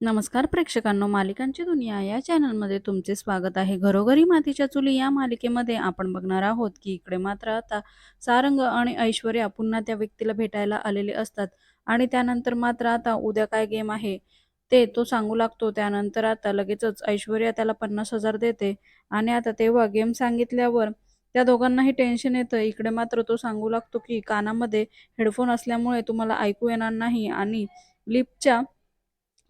नमस्कार प्रेक्षकांनो मालिकांची दुनिया या चॅनलमध्ये तुमचे स्वागत आहे. घरोघरी मातीच्या चुली या मालिकेमध्ये आपण बघणार आहोत की इकडे मात्र आता सारंग आणि ऐश्वर्या पुन्हा त्या व्यक्तीला भेटायला आलेले असतात आणि त्यानंतर मात्र आता उद्या काय गेम आहे ते तो सांगू लागतो. त्यानंतर आता लगेचच ऐश्वर्या त्याला पन्नास हजार देते आणि आता तेव्हा गेम सांगितल्यावर त्या दोघांनाही टेन्शन येतं. इकडे मात्र तो सांगू लागतो की कानामध्ये हेडफोन असल्यामुळे तुम्हाला ऐकू येणार नाही आणि लिपच्या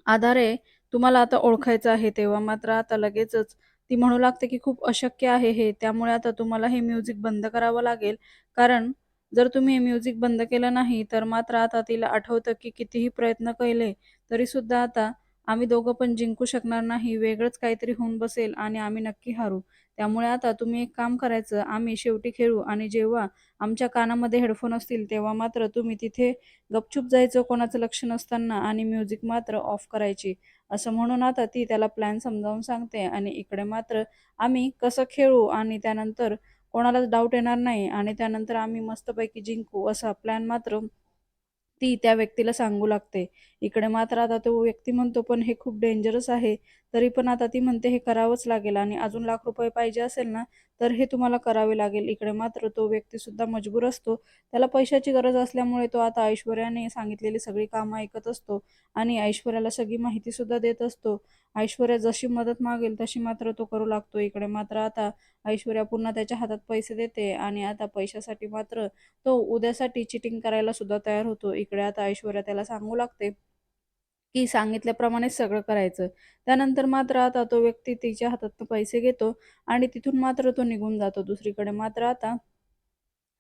आधारे तुम्हाला आता ओळखायचं आहे तेव्हा मात्र आता लगेचच. ती म्हणू लागते की खूप अशक्य आहे हे. त्यामुळे आता तुम्हाला हे म्युझिक बंद करावं लागेल. कारण जर तुम्ही हे म्युझिक बंद केलं नाही तर मात्र आता तिला आठवतं की कितीही प्रयत्न केले तरी सुद्धा आता आम्ही दोघं पण जिंकू शकणार नाही. वेगळंच काहीतरी होऊन बसेल आणि आम्ही नक्की हारू. त्यामुळे आता तुम्ही एक काम करायचं आम्ही शेवटी खेळू आणि जेव्हा आमच्या कानामध्ये हेडफोन असतील तेव्हा मात्र तुम्ही तिथे गपचूप जायचं कोणाचं लक्ष नसताना आणि म्युझिक मात्र ऑफ करायची. असं म्हणून आता ती त्याला प्लॅन समजावून सांगते आणि इकडे मात्र आम्ही कसं खेळू आणि त्यानंतर कोणालाच डाऊट येणार नाही आणि त्यानंतर आम्ही मस्तपैकी जिंकू असा प्लॅन मात्र ती त्या व्यक्तीला सांगू लागते. इकडे मात्र आता तो व्यक्ती म्हणतो पण हे खूप डेंजरस आहे. तरी पण आता ती म्हणते हे करावंच लागेल आणि अजून लाख रुपये पाहिजे असेल ना तर हे तुम्हाला करावे लागेल. इकडे मात्र तो व्यक्ती सुद्धा मजबूर असतो. त्याला पैशाची गरज असल्यामुळे तो आता ऐश्वर्याने सांगितलेली सगळी कामं ऐकत असतो आणि ऐश्वर्याला सगळी माहिती सुद्धा देत असतो. ऐश्वर्या जशी मदत मागेल तशी मात्र तो करू लागतो. इकडे मात्र आता ऐश्वर्या पुन्हा त्याच्या हातात पैसे देते आणि आता पैशासाठी मात्र तो उद्यासाठी चिटिंग करायला सुद्धा तयार होतो. इकडे आता ऐश्वर्या त्याला सांगू लागते की सांगितल्याप्रमाणेच सगळं करायचं. त्यानंतर मात्र आता तो व्यक्ती तिच्या हातात पैसे घेतो आणि तिथून मात्र तो निघून जातो दुसरीकडे. मात्र आता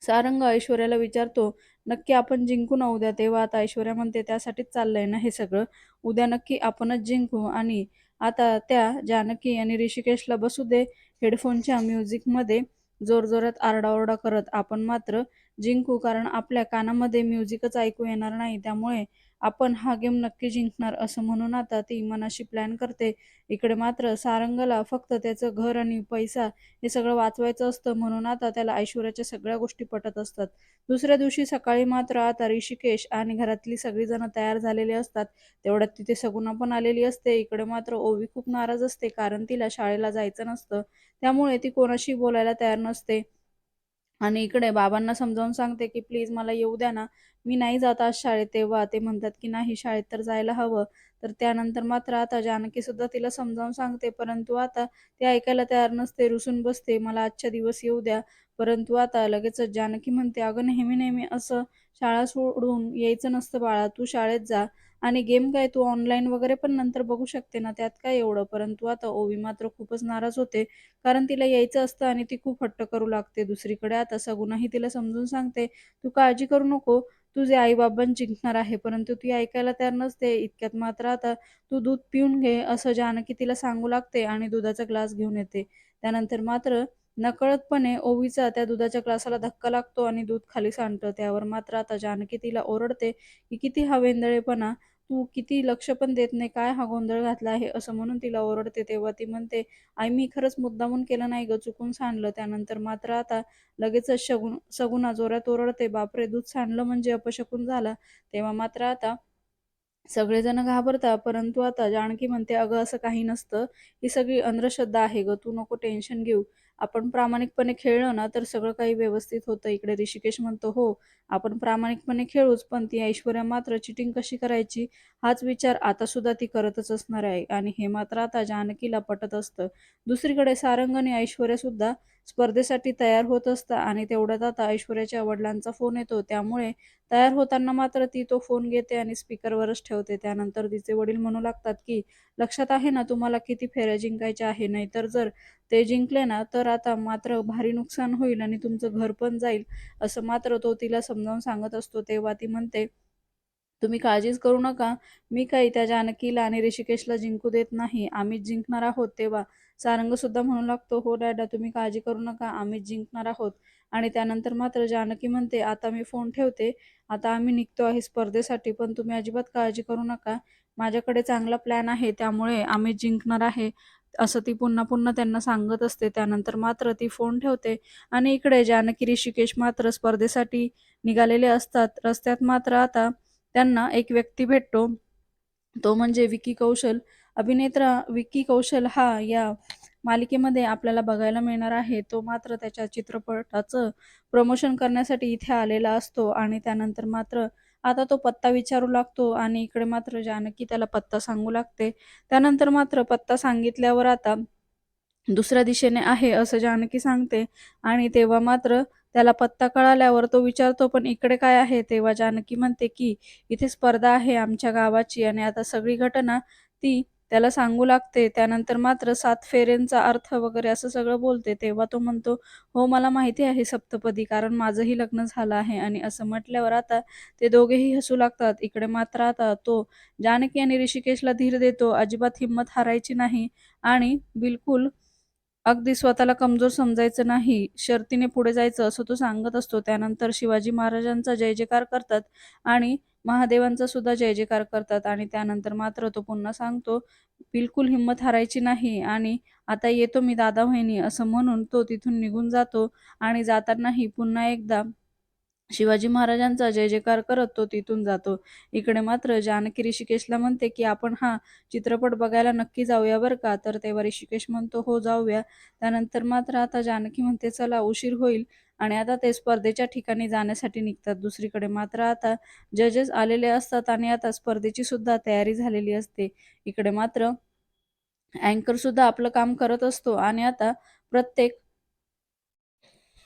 सारंग ऐश्वर्याला विचारतो नक्की आपण जिंकू ना उद्या? तेव्हा आता ऐश्वर्या म्हणते त्यासाठीच चाललंय ना हे सगळं. उद्या नक्की आपणच जिंकू आणि आता त्या जानकी आणि ऋषिकेशला बसू दे. हेडफोनच्या म्युझिकमध्ये जोरजोरात आरडाओरडा करत आपण मात्र जिंकू कारण आपल्या कानामध्ये म्युझिकच ऐकू येणार नाही. त्यामुळे आपण हा गेम नक्की जिंकणार असं म्हणून आता ती मनाशी प्लॅन करते. इकडे मात्र सारंगला फक्त त्याचं घर आणि पैसा हे सगळं वाचवायचं असतं म्हणून आता त्याला ऐश्वर्याच्या सगळ्या गोष्टी पटत असतात. दुसऱ्या दिवशी सकाळी मात्र आता ऋषिकेश आणि घरातली सगळीजण तयार झालेली असतात. तेवढ्यात तिथे सगुणा पण आलेली असते. इकडे मात्र ओवी खूप नाराज असते कारण तिला शाळेला जायचं नसतं. त्यामुळे ती कोणाशी बोलायला तयार नसते. आणि इकडे बाबांना समजावून सांगते की प्लीज मला येऊ द्या ना. मी नाही जात आज शाळेत तेव्हा. ते म्हणतात की नाही शाळेत तर जायला हवं. तर त्यानंतर मात्र आता जानकी सुद्धा तिला समजावून सांगते परंतु आता ते ऐकायला तयार नसते रुसून बसते. मला आजच्या दिवस येऊ द्या. परंतु आता लगेचच जानकी म्हणते अगं नेहमी नेहमी असं शाळा सोडून यायचं नसतं बाळा तू शाळेत जा. आणि गेम काय तू ऑनलाईन वगैरे पण नंतर बघू शकते ना त्यात काय एवढं? परंतु आता ओवी मात्र खूपच नाराज होते. कारण तिला यायचं असतं आणि ती खूप हट्ट करू लागते दुसरीकडे. आता सगुणाही तिला समजून सांगते तू काळजी करू नको. तुझे आई बाबां जिंकणार आहे परंतु ती ऐकायला तयार नसते. इतक्यात मात्र आता तू दूध पिऊन घे असं जानकी तिला सांगू लागते आणि दुधाचा ग्लास घेऊन येते. त्यानंतर मात्र नकळतपणे ओवीचा त्या दुधाच्या ग्लासाला धक्का लागतो आणि दूध खाली सांडतं. त्यावर मात्र आता जानकी तिला ओरडते की किती हा वेंदळेपणा. तू किती लक्ष पण देत नाही. काय हा गोंधळ घातला आहे? असं म्हणून तिला ओरडते. तेव्हा ती म्हणते आई मी खरंच मुद्दामून केलं नाही ग. चुकून सांडलं. त्यानंतर मात्र आता लगेचच शगुन सगुना जोरात ओरडते बापरे! दूध सांडलं म्हणजे अपशकुन झाला. तेव्हा मात्र आता सगळेजण घाबरतात. परंतु आता जानकी म्हणते अगं असं काही नसतं. ही सगळी अंधश्रद्धा आहे ग. तू नको टेन्शन घेऊ. आपण प्रामाणिकपणे खेळलो ना तर सगळं काही व्यवस्थित होतं. इकडे ऋषिकेश म्हणतो हो आपण प्रामाणिकपणे खेळूच पण ती ऐश्वर्या मात्र चिटिंग कशी करायची? हाच विचार आता सुद्धा ती करतच असणार आहे. आणि हे मात्र आता जानकीला पटत असतं. दुसरीकडे सारंग आणि ऐश्वर्या सुद्धा स्पर्धेसाठी तयार होत असता आणि तेवढ्यात आता ऐश्वर्याच्या वडिलांचा फोन येतो. त्यामुळे तयार होताना मात्र ती तो फोन घेते आणि स्पीकरवरच ठेवते. त्यानंतर तिचे वडील म्हणू लागतात की लक्षात आहे ना तुम्हाला किती फेऱ्या जिंकायच्या आहे? नाहीतर जर ते जिंकले ना तर आता मात्र भारी नुकसान होईल आणि तुमचं घर पण जाईल. असं मात्र तो तिला समजावून सांगत असतो. तेव्हा ती म्हणते तुम्ही काळजीच करू नका. मी काही त्या जानकीला आणि ऋषिकेशला जिंकू देत नाही. आम्हीच जिंकणार आहोत तेव्हा. सारंग सुद्धा म्हणू लागतो हो डॅडा तुम्ही काळजी करू नका. आम्हीच जिंकणार आहोत. आणि त्यानंतर मात्र जानकी म्हणते आता मी फोन ठेवते. आता आम्ही निघतो आहे स्पर्धेसाठी पण तुम्ही अजिबात काळजी करू नका. माझ्याकडे चांगला प्लॅन आहे त्यामुळे आम्ही जिंकणार आहे. असं ती पुन्हा पुन्हा त्यांना सांगत असते. त्यानंतर मात्र ती फोन ठेवते. आणि इकडे जानकी ऋषिकेश मात्र स्पर्धेसाठी निघालेले असतात. रस्त्यात मात्र आता त्यांना एक व्यक्ती भेटतो तो म्हणजे विकी कौशल. अभिनेत्रा विकी कौशल हा या मालिकेमध्ये आपल्याला बघायला मिळणार आहे. तो मात्र त्याच्या चित्रपटाचं प्रमोशन करण्यासाठी इथे आलेला असतो आणि त्यानंतर मात्र आता तो पत्ता विचारू लागतो आणि इकडे मात्र जानकी त्याला पत्ता सांगू लागते. त्यानंतर मात्र पत्ता सांगितल्यावर आता दुसऱ्या दिशेने आहे असं जानकी सांगते आणि तेव्हा मात्र त्याला पत्ता कळाल्यावर तो विचारतो, "पण इकडे काय आहे?" तेव्हा जानकी म्हणते, की "इथे स्पर्धा आहे आमच्या गावाची" आणि आता सगळी घटना ती त्याला सांगू लागते. त्यानंतर मात्र सात फेऱ्यांचा अर्थ वगैरे असं सगळं बोलते. तेव्हा तो म्हणतो, "हो, मला माहिती आहे सप्तपदी, कारण माझंही लग्न झालं आहे." आणि असं म्हटल्यावर आता ते दोघेही हसू लागतात. इकडे मात्र आता तो जानकी आणि ऋषिकेशला धीर देतो. अजिबात हिंमत हारायची नाही आणि बिलकुल अगदी स्वतःला कमजोर समजायचं नाही, शर्तीने पुढे जायचं असं तो सांगत असतो. त्यानंतर शिवाजी महाराजांचा जय-जयकार करतात आणि महादेवांचा सुद्धा जय-जयकार करतात आणि त्यानंतर मात्र तो पुन्हा सांगतो, "बिलकुल हिंमत हारायची नाही आणि आता येतो मी दादा-वहिनी" असं म्हणून तो तिथून निघून जातो आणि जातानाही पुन्हा एकदा शिवाजी महाराजांचा जय-जयकार करत तो तिथून जातो. इकडे मात्र जानकी ऋषिकेशला म्हणते, की "आपण हा चित्रपट बघायला नक्की जाऊया बरं का." तर तेव्हा ऋषिकेश म्हणतो, "हो, जाऊया." त्यानंतर मात्र आता जानकी म्हणते, "चला उशीर होईल." आणि आता ते स्पर्धेच्या ठिकाणी जाण्यासाठी निघतात. दुसरीकडे मात्र आता जजेस आलेले असतात आणि आता स्पर्धेची सुद्धा तयारी झालेली असते. इकडे मात्र अँकर सुद्धा आपलं काम करत असतो आणि आता प्रत्येक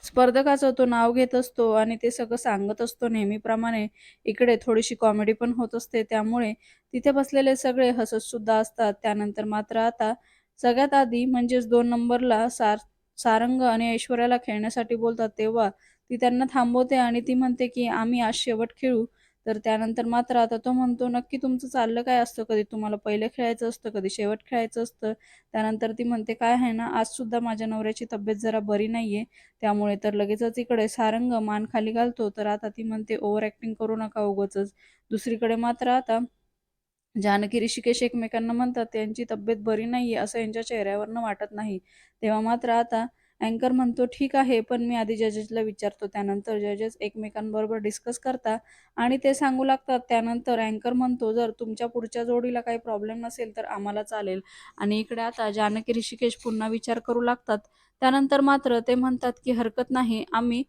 स्पर्धकाचं तो नाव घेत असतो आणि ते सगळं सांगत असतो नेहमीप्रमाणे. इकडे थोडीशी कॉमेडी पण होत असते. त्यामुळे तिथे बसलेले सगळे हसत सुद्धा असतात. त्यानंतर मात्र आता सगळ्यात आधी म्हणजेच दोन नंबरला सार सारंग आणि ऐश्वर्याला खेळण्यासाठी बोलतात. तेव्हा ती त्यांना थांबवते आणि ती म्हणते, की "आम्ही आज शेवट खेळू." तर त्यानंतर मात्र आता तो म्हणतो, "नक्की तुमचं चाललं काय असतं? कधी तुम्हाला पहिलं खेळायचं असतं, कधी शेवट खेळायचं असतं." त्यानंतर ती म्हणते, "काय आहे ना, आज सुद्धा माझ्या नवऱ्याची तब्येत जरा बरी नाहीये, त्यामुळे." तर लगेचच इकडे सारंग मान खाली घालतो. तर आता ती म्हणते, "ओव्हर ॲक्टिंग करू नका उगाचच." दुसरीकडे मात्र आता जानकी, ऋषिकेश एकमेकांना म्हणतात, "त्यांची तब्येत बरी नाहीये असं यांच्या चेहऱ्यावरनं वाटत नाही." तेव्हा मात्र आता अँकर म्हणतो, "ठीक आहे, पण मी आधी जजेसला विचारतो." त्यानंतर जजेस एकमेकांबरोबर डिस्कस करतात आणि ते सांगू लागतात. त्यानंतर अँकर म्हणतो, "जर तुमच्या पुढच्या जोडीला काही प्रॉब्लेम नसेल तर आम्हाला चालेल." आणि इकडे आता जानकी, ऋषिकेश पुन्हा विचार करू लागतात. त्यानंतर मात्र ते म्हणतात, की "हरकत नाही, आम्ही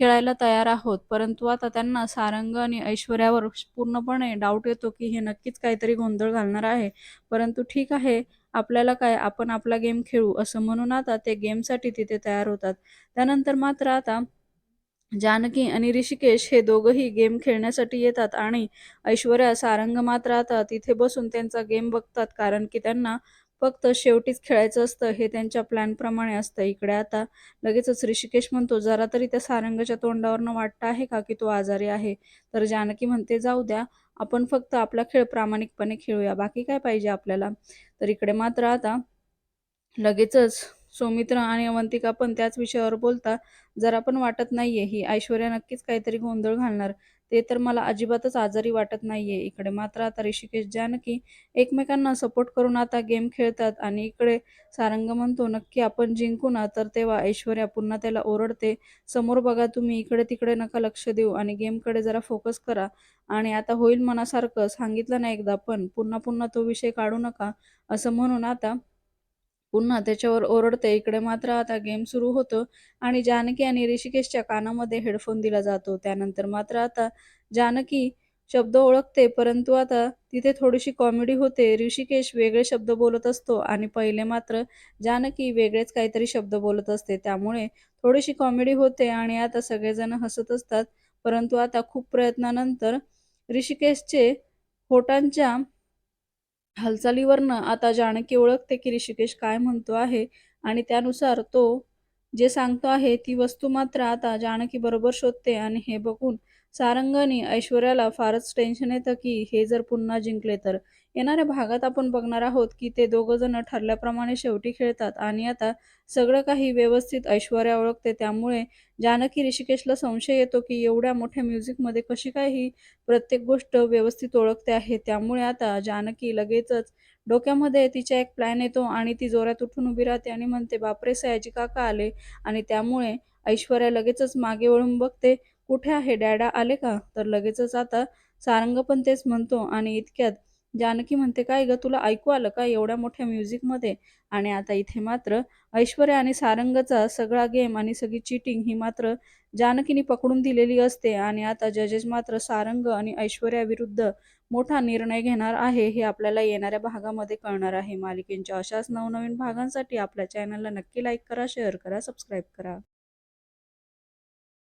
खेळायला तयार आहोत." परंतु आता त्यांना सारंग आणि ऐश्वर्यावर पूर्णपणे डाऊट येतो, की हे नक्कीच काहीतरी गोंधळ घालणार आहे. परंतु ठीक आहे, आपल्याला काय, आपण आपला गेम खेळू असं म्हणून आता ते गेमसाठी तिथे तयार होतात. त्यानंतर मात्र आता जानकी आणि ऋषिकेश हे दोघंही गेम खेळण्यासाठी येतात आणि ऐश्वर्या, सारंग मात्र आता तिथे बसून त्यांचा गेम बघतात. कारण की त्यांना फक्त शेवटीच खेळायचं असतं, हे त्यांच्या प्लॅनप्रमाणे असतं. इकडे आता लगेचच ऋषिकेश म्हणतो, "जरा तरी त्या सारंगच्या तोंडावरनं वाटतं आहे का, की तो आजारी आहे?" तर जानकी म्हणते, "जाऊ द्या, आपण फक्त आपला खेळ प्रामाणिकपणे खेळूया, बाकी काय पाहिजे आपल्याला?" तर इकडे मात्र आता लगेचच सौमित्र आणि अवंतिका पण त्याच विषयावर बोलता "जरा पण वाटत नाहीये, ही ऐश्वर्या नक्कीच काहीतरी गोंधळ घालणार. ते तर मला अजिबातच आजारी वाटत नाहीये." इकडे मात्र आता ऋषिकेश, जानकी एकमेकांना सपोर्ट करून आता गेम खेळतात आणि इकडे सारंग म्हणतो, "नक्की आपण जिंकू ना?" तर तेव्हा ऐश्वर्या पुन्हा त्याला ओरडते, "समोर बघा तुम्ही, इकडे-तिकडे नका लक्ष देऊ आणि गेमकडे जरा फोकस करा आणि आता होईल मनासारखं, सांगितलं ना एकदा पण, पुन्हा-पुन्हा तो विषय काढू नका." असं म्हणून आता पुन्हा त्याच्यावर ओरडते. इकडे मात्र आता गेम सुरू होतो आणि जानकी आणि ऋषिकेशच्या कानामध्ये हेडफोन दिला जातो. त्यानंतर मात्र आता जानकी शब्द ओळखते, परंतु आता तिथे थोडीशी कॉमेडी होते. ऋषिकेश वेगळे शब्द बोलत असतो आणि पहिले मात्र जानकी वेगळेच काहीतरी शब्द बोलत असते. त्यामुळे थोडीशी कॉमेडी होते आणि आता सगळेजण हसत असतात. परंतु आता खूप प्रयत्नानंतर ऋषिकेशचे होटांच्या हालचालीवरनं आता जानकी ओळखते, की ऋषिकेश काय म्हणतो आहे आणि त्यानुसार तो जे सांगतो आहे ती वस्तू मात्र आता जानकी बरोबर शोधते आणि हे बघून सारंग आणि ऐश्वर्याला फारच टेन्शन येतं, की हे जर पुन्हा जिंकले तर. येणाऱ्या भागात आपण बघणार आहोत, की ते दोघं जण ठरल्याप्रमाणे शेवटी खेळतात आणि आता सगळं काही व्यवस्थित ऐश्वर्या ओळखते. त्यामुळे जानकी ऋषिकेशला संशय येतो, की एवढ्या मोठ्या म्युझिकमध्ये कशी काय ही प्रत्येक गोष्ट व्यवस्थित ओळखते आहे. त्यामुळे आता जानकी लगेचच डोक्यामध्ये तिच्या एक प्लॅन येतो आणि ती जोरात उठून उभी राहते आणि म्हणते, "बापरे! सयाजी काका आले." आणि त्यामुळे ऐश्वर्या लगेचच मागे वळून बघते, "कुठे आहे? डॅडा आले का?" तर लगेचच आता सारंग पण तेच म्हणतो आणि इतक्यात जानकी म्हणते, "काय गं, तुला ऐकू आलं का एवढ्या मोठ्या म्युझिकमध्ये?" आणि आता इथे मात्र ऐश्वर्या आणि सारंगचा सगळा गेम आणि सगळी चीटिंग ही मात्र जानकीने पकडून दिलेली असते आणि आता जजेस मात्र सारंग आणि ऐश्वर्याविरुद्ध मोठा निर्णय घेणार आहे हे आपल्याला येणाऱ्या भागामध्ये कळणार आहे. मालिकेंच्या अशाच नवनवीन भागांसाठी आपल्या चॅनलला नक्की लाईक करा, शेअर करा, सबस्क्राईब करा.